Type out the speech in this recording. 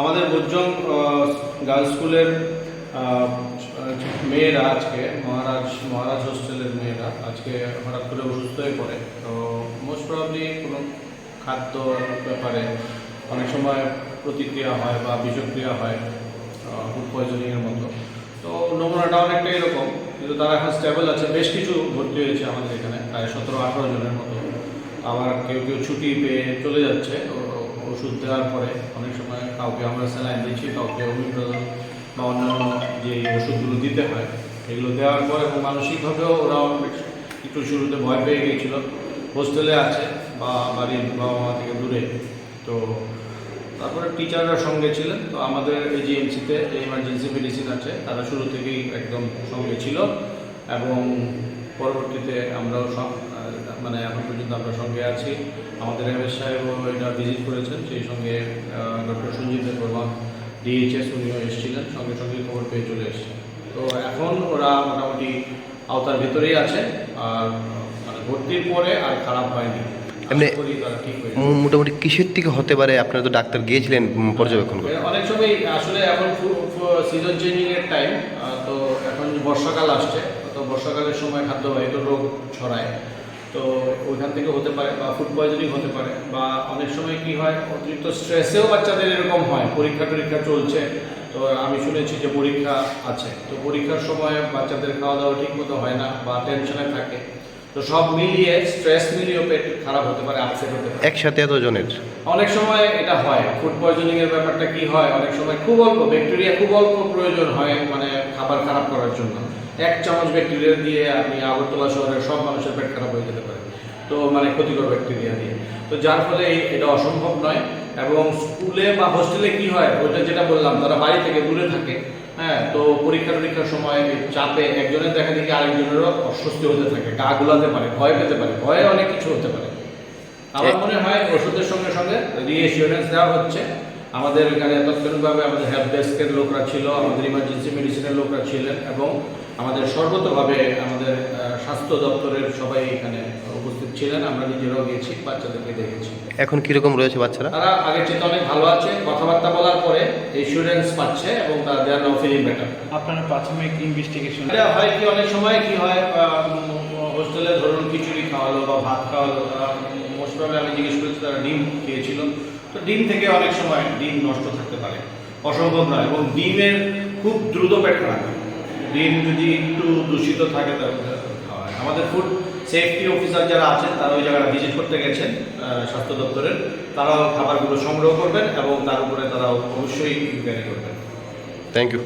আমাদের বুজ্জং গার্লস স্কুলের মেয়েরা আজকে, মহারাজ মহারাজ হোস্টেলের মেয়েরা আজকে হঠাৎ করে অসুস্থ হয়ে পড়ে। তো মোস্ট প্রবলি কোনো খাদ্য ব্যাপারে অনেক সময় প্রতিক্রিয়া হয় বা বিষক্রিয়া হয় ফুড পয়জনিংয়ের মতো। তো নমুনাটা অনেকটা এরকম, কিন্তু তারা এখন স্টেবল আছে। বেশ কিছু ভর্তি হয়েছে আমাদের এখানে, প্রায় সতেরো আঠারো জনের মতো। আবার কেউ কেউ ছুটি পেয়ে চলে যাচ্ছে। ওষুধ দেওয়ার পরে অনেক সময় কাউকে আমরা স্যালাইন দিচ্ছি, কাউকে অমিপ্রদান বা অন্যান্য যে ওষুধগুলো দিতে হয়, এগুলো দেওয়ার পর এবং মানসিকভাবেও ওরা একটু শুরুতে ভয় পেয়ে গিয়েছিল। হোস্টেলে আছে বা বাড়ির বাবা মা থেকে দূরে। তো তারপরে টিচাররা সঙ্গে ছিলেন। তো আমাদের এজিএমসিতে যে ইমার্জেন্সি মেডিসিন আছে, তারা শুরু থেকেই একদম সঙ্গে ছিল এবং পরবর্তীতে আমরাও সব- মানে এখন পর্যন্ত আমরা সঙ্গে আছি। আমাদের এম এস সাহেবও এটা ভিজিট করেছেন সেই সঙ্গে ডক্টর সঞ্জিত বর্মা ডিএইচএস উনিও এসেছিলেন সঙ্গে সঙ্গে খবর পেয়ে চলে এসেছেন তো এখন ওরা মোটামুটি আওতার ভেতরেই আছে আর মানে ভর্তির পরে আর খারাপ হয়নি। এমনি মোটামুটি কিসের থেকে হতে পারে? আপনারা তো ডাক্তার গিয়েছিলেন পর্যবেক্ষণ করে। অনেক সময় আসলে এখন সিজন চেঞ্জিং এর টাইম তো এখন বর্ষাকাল আসছে। বর্ষাকালের সময় খাদ্যবাহিত রোগ ছড়ায়। তো ওইখান থেকে হতে পারে বা ফুড পয়জনিং হতে পারে বা অনেক সময় কি হয়, অতিরিক্ত স্ট্রেসেও বাচ্চাদের এরকম হয়, পরীক্ষা টরীক্ষা চলছে। তো আমি শুনেছি যে পরীক্ষা আছে। তো পরীক্ষার সময় বাচ্চাদের খাওয়া দাওয়া ঠিক মতো হয় না বা টেনশনে থাকে। তো সব মিলিয়ে স্ট্রেস মিলিয়েও পেট খারাপ হতে পারে আপসেট হতে পারে। একসাথে এত জনের অনেক সময় এটা হয় ফুড পয়জনিং এর ব্যাপারটা কি হয় অনেক সময় খুব অল্প ব্যাকটেরিয়া খুব অল্প প্রয়োজন হয় মানে খাবার খারাপ করার জন্য। এক চামচ ব্যাকটেরিয়া দিয়ে আপনি আগরতলা শহরের সব মানুষের পেট খারাপ হয়ে যেতে পারে তো মানে ক্ষতিকর ব্যাকটেরিয়া দিয়ে। তো যার ফলে এটা অসম্ভব নয়। এবং স্কুলে বা হোস্টেলে কি হয়? ওইটা যেটা বললাম তারা বাড়ি থেকে দূরে থাকে হ্যাঁ? তো পরীক্ষা টরীক্ষার সময় চাপে একজনের দেখা দেখি আরেকজনেরও অস্বস্তি হতে থাকে গা গুলাতে পারে ভয় পেতে পারে ভয়ে অনেক কিছু হতে পারে। আমার মনে হয় ওষুধের সঙ্গে সঙ্গে রিএসিওরেন্স দেওয়া হচ্ছে। আমাদের এখানে তৎক্ষণিকভাবে আমাদের হেল্প ডেস্কের লোকরা ছিল আমাদের ইমার্জেন্সি মেডিসিনের লোকরা ছিলেন এবং আমাদের সর্বতভাবে আমাদের স্বাস্থ্য দপ্তরের সবাই এখানে উপস্থিত ছিলেন। আমরা নিজেরাও গেছি বাচ্চাদেরকে দেখেছি। এখন কীরকম রয়েছে বাচ্চারা? তারা আগের চেয়ে অনেক ভালো আছে। কথাবার্তা বলার পরে ইন্স্যুরেন্স পাচ্ছে এবং আর নাও ফিলিং বেটার আপনারা প্রাথমিক ইনভেস্টিগেশন হয় কি অনেক সময় কি হয় হোস্টেলে ধরুন খিচুড়ি খাওয়ালো বা ভাত খাওয়ালো তারা মোস্ট আমি জিজ্ঞেস করেছি তারা ডিম খেয়েছিল। তো ডিম থেকে অনেক সময় ডিম নষ্ট থাকতে পারে অসম্ভব নয় এবং ডিমের খুব দ্রুত পেট খারাপ ডিম যদি একটু দূষিত থাকে, তাহলে। আমাদের ফুড সেফটি অফিসার যারা আছেন, তারা ওই জায়গাটা ভিজিট করতে গেছেন স্বাস্থ্য দপ্তরের। তারাও খাবারগুলো সংগ্রহ করবেন এবং তার উপরে তারা অবশ্যই ইনকোয়ারি করবেন। Thank you